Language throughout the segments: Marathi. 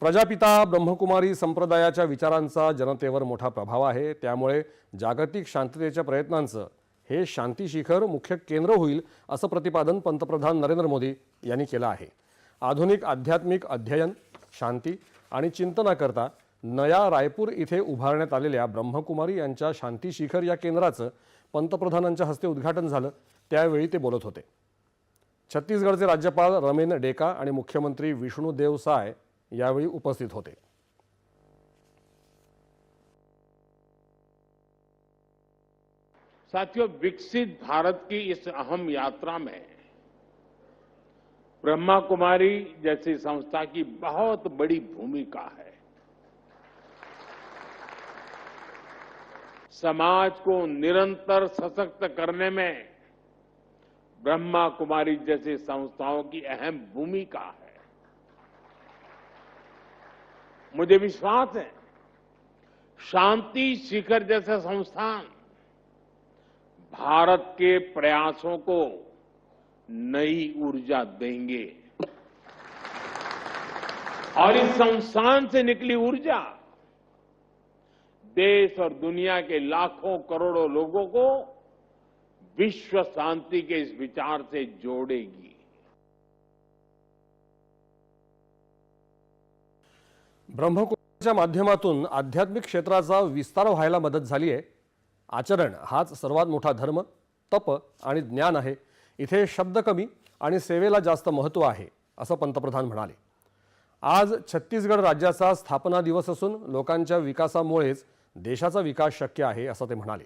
प्रजापिता ब्रह्मकुमारी संप्रदायाच्या विचारांचा जनतेवर मोठा प्रभाव आहे. त्यामुळे जागतिक शांततेच्या प्रयत्नांचं हे शांती शिखर मुख्य केंद्र होईल असं प्रतिपादन पंतप्रधान नरेंद्र मोदी यांनी केलं आहे. आधुनिक आध्यात्मिक अध्ययन शांती आणि चिंतनाकरता नया रायपूर इथे उभारण्यात आलेल्या ब्रह्मकुमारी यांच्या शांती शिखर या केंद्राचं पंतप्रधानांच्या हस्ते उद्घाटन झालं. त्यावेळी ते बोलत होते. छत्तीसगडचे राज्यपाल रमेन डेका आणि मुख्यमंत्री विष्णू देव साय यावेळी उपस्थित होते. साथियों, विकसित भारत की इस अहम यात्रा में ब्रह्मा कुमारी जैसी संस्था की बहुत बड़ी भूमिका है। समाज को निरंतर सशक्त करने में ब्रह्मा कुमारी जैसी संस्थाओं की अहम भूमिका है। मुझे विश्वास है। शांति शिखर जैसे संस्थान भारत के प्रयासों को नई ऊर्जा देंगे। और इस संस्थान से निकली ऊर्जा देश और दुनिया के लाखों करोड़ों लोगों को विश्व शांति के इस विचार से जोड़ेगी। ब्रह्मकुमारीच्या माध्यमातून आध्यात्मिक क्षेत्राचा विस्तार व्हायला मदत झाली आहे आचरण हाच सर्वात मोठा धर्म तप आणि ज्ञान आहे. इथे शब्द कमी आणि सेवेला जास्त महत्त्व आहे असं पंतप्रधान म्हणाले. आज छत्तीसगड राज्याचा स्थापना दिवस असून लोकांच्या विकासामुळेच देशाचा विकास शक्य आहे असं ते म्हणाले.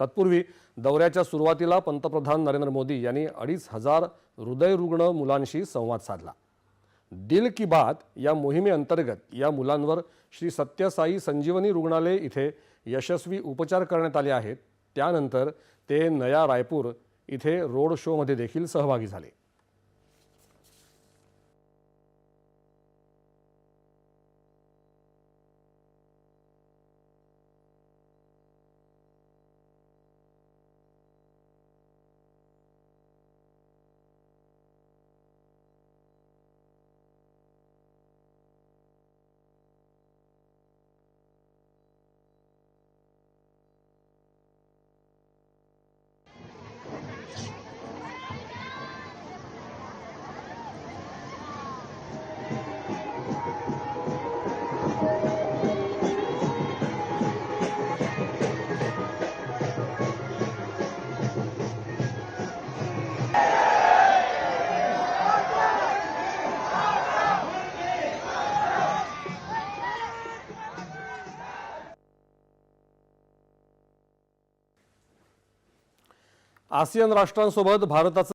तत्पूर्वी दौऱ्याच्या सुरुवातीला पंतप्रधान नरेंद्र मोदी यांनी अडीच हजार हृदयरुग्ण मुलांशी संवाद साधला. दिल की बात या मोहिमेअंतर्गत या मुलांवर श्री सत्यसाई संजीवनी रुग्णालय इथे यशस्वी उपचार करण्यात आले आहेत. त्यानंतर ते नया रायपूर इथे रोड शोमध्ये देखील सहभागी झाले. आसियन राष्ट्रांसोबत भारताचं